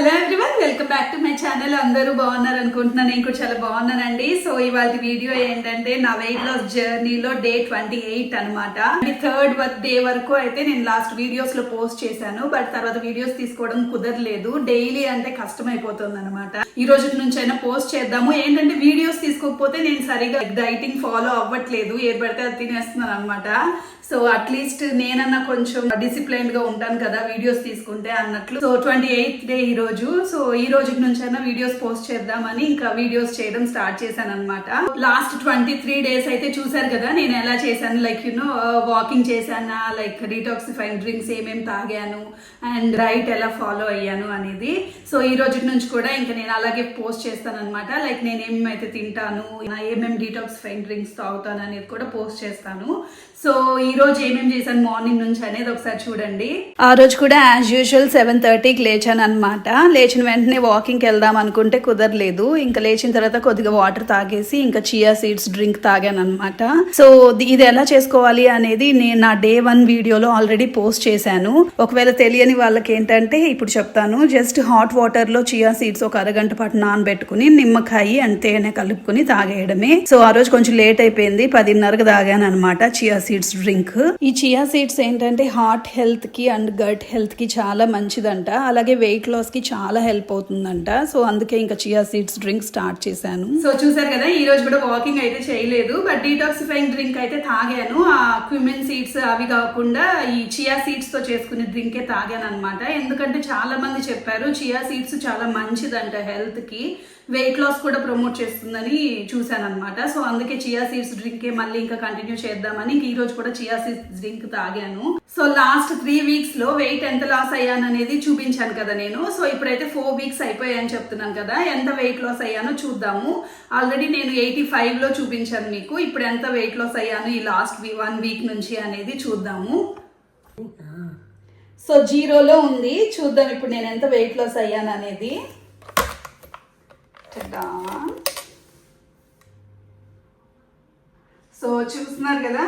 Hello everyone welcome back to my channel. అందరూ బాగున్నారు అనుకుంటున్నాను. నేను కూడా చాలా బాగున్నానండి. సో ఇవాళ వీడియో ఏంటంటే నా వెయిట్ లాస్ జర్నీలో డే ట్వంటీ ఎయిట్ అనమాట థర్డ్ డే వరకు అయితే నేను లాస్ట్ వీడియోస్లో పోస్ట్ చేశాను. బట్ తర్వాత వీడియోస్ తీసుకోవడం కుదరలేదు. డైలీ అంటే కష్టం అయిపోతుంది అనమాట ఈ రోజు నుంచి అయినా పోస్ట్ చేద్దాము. ఏంటంటే వీడియోస్ తీసుకోకపోతే నేను సరిగా డైటింగ్ ఫాలో అవ్వట్లేదు. ఏది పడితే అది తినేస్తున్నాను అనమాట సో అట్లీస్ట్ నేనన్నా కొంచెం డిసిప్లైన్గా ఉంటాను కదా వీడియోస్ తీసుకుంటే అన్నట్లు. సో ట్వంటీ ఎయిత్ డే ఈ రోజు సో ఈ రోజు నుంచి అయినా వీడియోస్ పోస్ట్ చేద్దామని ఇంకా వీడియోస్ చేయడం స్టార్ట్ చేశాను అనమాట లాస్ట్ ట్వంటీ త్రీ డేస్ అయితే చూసారు కదా నేను ఎలా చేశాను? లైక్ యునో వాకింగ్ uh, చేశానా? లైక్ డీటాక్సిఫైన్ డ్రింక్స్ ఏమేమి తాగాను? అండ్ డైట్ ఎలా ఫాలో అయ్యాను అనేది. సో ఈ రోజు నుంచి కూడా ఇంకా నేను అలాగే పోస్ట్ చేస్తాను అనమాట లైక్ నేను ఏమేమైతే తింటాను ఏమేమి డీటాక్సిఫైన్ డ్రింక్స్ తాగుతాను అనేది కూడా పోస్ట్ చేస్తాను. సో ఈ రోజు ఏమేమి చేశాను మార్నింగ్ నుంచి అనేది ఒకసారి చూడండి. ఆ రోజు కూడా యాజ్ యూజువల్ సెవెన్ థర్టీకి లేచాను అనమాట లేచిన వెంటనే వాకింగ్కి వెళ్దాం అనుకుంటే కుదరలేదు. ఇంకా లేచిన తర్వాత కొద్దిగా వాటర్ తాగేసి ఇంకా చియా సీడ్స్ డ్రింక్ తాగాను అనమాట సో ఇది ఎలా చేసుకోవాలి అనేది నేను నా డే వన్ వీడియోలో ఆల్రెడీ పోస్ట్ చేశాను. ఒకవేళ తెలియని వాళ్ళకి ఏంటంటే ఇప్పుడు చెప్తాను. జస్ట్ హాట్ వాటర్లో చియా సీడ్స్ ఒక అరగంట పాటు నానబెట్టుకుని నిమ్మకాయ అండ్ తేనె కలుపుకుని తాగేయడమే. సో ఆ రోజు కొంచెం లేట్ అయిపోయింది. పదిన్నరకు తాగాను అనమాట చియా సీడ్స్ డ్రింక్ ఈ చియా సీడ్స్ ఏంటంటే హార్ట్ హెల్త్కి అండ్ గట్ హెల్త్కి చాలా మంచిదంట. అలాగే వెయిట్ లాస్కి చాలా హెల్ప్ అవుతుందంట. సో అందుకే ఇంకా చియా సీడ్స్ డ్రింక్ స్టార్ట్ చేశాను. సో చూసారు కదా ఈ రోజు కూడా వాకింగ్ అయితే చేయలేదు. బట్ డీటాక్సిఫైయింగ్ డ్రింక్ అయితే తాగాను. ఆ క్విమెన్ సీడ్స్ అవి కాకుండా ఈ చియా సీడ్స్తో చేసుకునే డ్రింకే తాగాను అనమాట ఎందుకంటే చాలా మంది చెప్పారు చియా సీడ్స్ చాలా మంచిదంట హెల్త్కి వెయిట్ లాస్ కూడా ప్రమోట్ చేస్తుందని చూశాను అనమాట సో అందుకే చియా సీడ్స్ డ్రింకే మళ్ళీ ఇంకా కంటిన్యూ చేద్దామని ఈ రోజు కూడా చియా సీడ్స్ డ్రింక్ తాగాను. సో లాస్ట్ త్రీ వీక్స్లో వెయిట్ ఎంత లాస్ అయ్యాను అనేది చూపించాను కదా నేను. సో ఇప్పుడైతే ఫోర్ వీక్స్ అయిపోయాయని చెప్తున్నాను కదా ఎంత వెయిట్ లాస్ అయ్యానో చూద్దాము. ఆల్రెడీ నేను ఎయిటీ ఫైవ్లో చూపించాను మీకు ఇప్పుడు ఎంత వెయిట్ లాస్ అయ్యాను ఈ లాస్ట్ వన్ వీక్ నుంచి అనేది చూద్దాము. సో జీరోలో ఉంది. చూద్దాం ఇప్పుడు నేను ఎంత వెయిట్ లాస్ అయ్యాను అనేది. సో చూస్తున్నారు కదా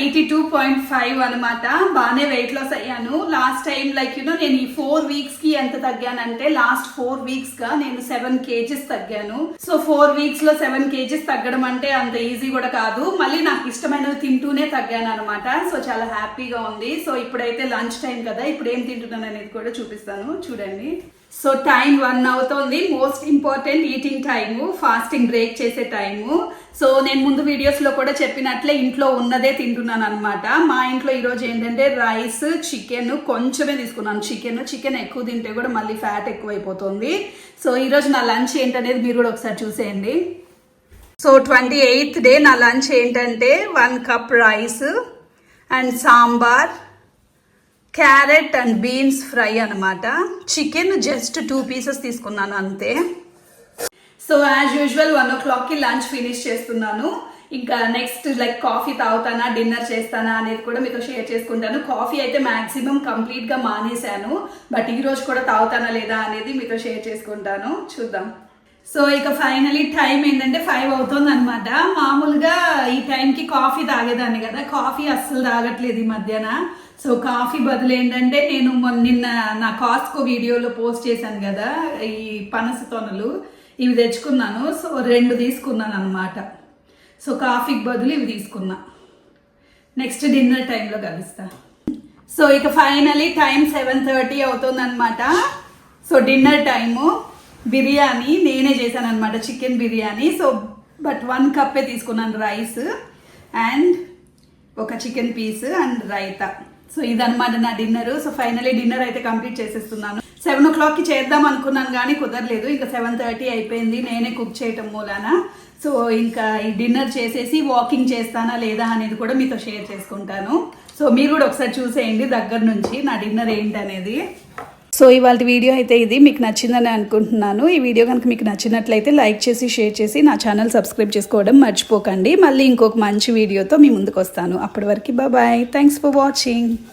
ఎయిటీ టూ పాయింట్ ఫైవ్ అనమాట బాగానే వెయిట్ లాస్ అయ్యాను last time like you know నేను ఈ ఫోర్ వీక్స్కి ఎంత తగ్గానంటే లాస్ట్ ఫోర్ వీక్స్గా నేను సెవెన్ కేజెస్ తగ్గాను. సో ఫోర్ వీక్స్లో సెవెన్ కేజీస్ తగ్గడం అంటే అంత ఈజీ కూడా కాదు. మళ్ళీ నాకు ఇష్టమైనవి తింటూనే తగ్గాను అనమాట సో చాలా హ్యాపీగా ఉంది. సో ఇప్పుడైతే లంచ్ టైం కదా. ఇప్పుడు ఏం తింటున్నాను అనేది కూడా చూపిస్తాను. చూడండి. సో టైం వన్ అవుతోంది. Most important eating time fasting break చేసే టైము సో నేను ముందు వీడియోస్లో కూడా చెప్పినట్లే ఇంట్లో ఉన్నదే తింటున్నాను అనమాట మా ఇంట్లో ఈరోజు ఏంటంటే రైస్ చికెన్ కొంచెమే తీసుకున్నాను. చికెన్ చికెన్ ఎక్కువ తింటే కూడా మళ్ళీ ఫ్యాట్ ఎక్కువైపోతుంది. సో ఈరోజు నా లంచ్ ఏంటనేది మీరు కూడా ఒకసారి చూసేయండి. సో ట్వంటీ ఎయిత్ డే నా లంచ్ ఏంటంటే one cup rice and sambar carrot and beans fry అనమాట చికెన్ జస్ట్ టూ పీసెస్ తీసుకున్నాను అంతే. సో యాజ్ యూజువల్ వన్ ఓ క్లాక్కి లంచ్ ఫినిష్ చేస్తున్నాను. ఇంకా నెక్స్ట్ లైక్ కాఫీ తాగుతానా డిన్నర్ చేస్తానా అనేది కూడా మీతో షేర్ చేసుకుంటాను. కాఫీ అయితే మ్యాక్సిమం కంప్లీట్గా మానేశాను బట్ ఈరోజు కూడా తాగుతానా లేదా అనేది మీతో షేర్ చేసుకుంటాను. చూద్దాం. సో ఇక ఫైనలీ టైం ఏంటంటే ఫైవ్ అవుతుంది అనమాట మామూలుగా ఈ టైంకి కాఫీ తాగేదాన్ని కదా. కాఫీ అస్సలు తాగట్లేదు ఈ మధ్యన. సో కాఫీ బదులు ఏంటంటే నేను మొన్న నిన్న నా కాస్కో వీడియోలో పోస్ట్ చేశాను కదా ఈ పనస తొనలు. ఇవి తెచ్చుకున్నాను. సో రెండు తీసుకున్నాను అనమాట సో కాఫీకి బదులు ఇవి తీసుకున్నా. నెక్స్ట్ డిన్నర్ టైంలో కలుస్తా. సో ఇక ఫైనలీ టైం సెవెన్ థర్టీ అవుతుంది అనమాట సో డిన్నర్ టైము బిర్యానీ నేనే చేశాను అనమాట chicken biryani. So but one కప్పే తీసుకున్నాను రైస్ అండ్ ఒక chicken piece and raita. So ఇదనమాట నా డిన్నర్. సో ఫైనలీ డిన్నర్ అయితే కంప్లీట్ చేసేస్తున్నాను. సెవెన్ ఓ క్లాక్కి చేద్దాం అనుకున్నాను కానీ కుదరలేదు. ఇంకా సెవెన్ థర్టీ అయిపోయింది. నేనే కుక్ చేయటం మూలాన. సో ఇంకా ఈ డిన్నర్ చేసేసి వాకింగ్ చేస్తానా లేదా అనేది కూడా మీతో షేర్ చేసుకుంటాను. సో మీరు కూడా ఒకసారి చూసేయండి దగ్గర నుంచి నా డిన్నర్ ఏంటనేది. సో ఇవాళ వీడియో అయితే ఇది. మీకు నచ్చిందని అనుకుంటున్నాను. ఈ వీడియో కనుక మీకు నచ్చినట్లయితే లైక్ చేసి షేర్ చేసి నా ఛానల్ సబ్స్క్రైబ్ చేసుకోవడం మర్చిపోకండి. మళ్ళీ ఇంకొక మంచి వీడియోతో మీ ముందుకు వస్తాను. అప్పటి వరకు బాయ్ థ్యాంక్స్ ఫర్ వాచింగ్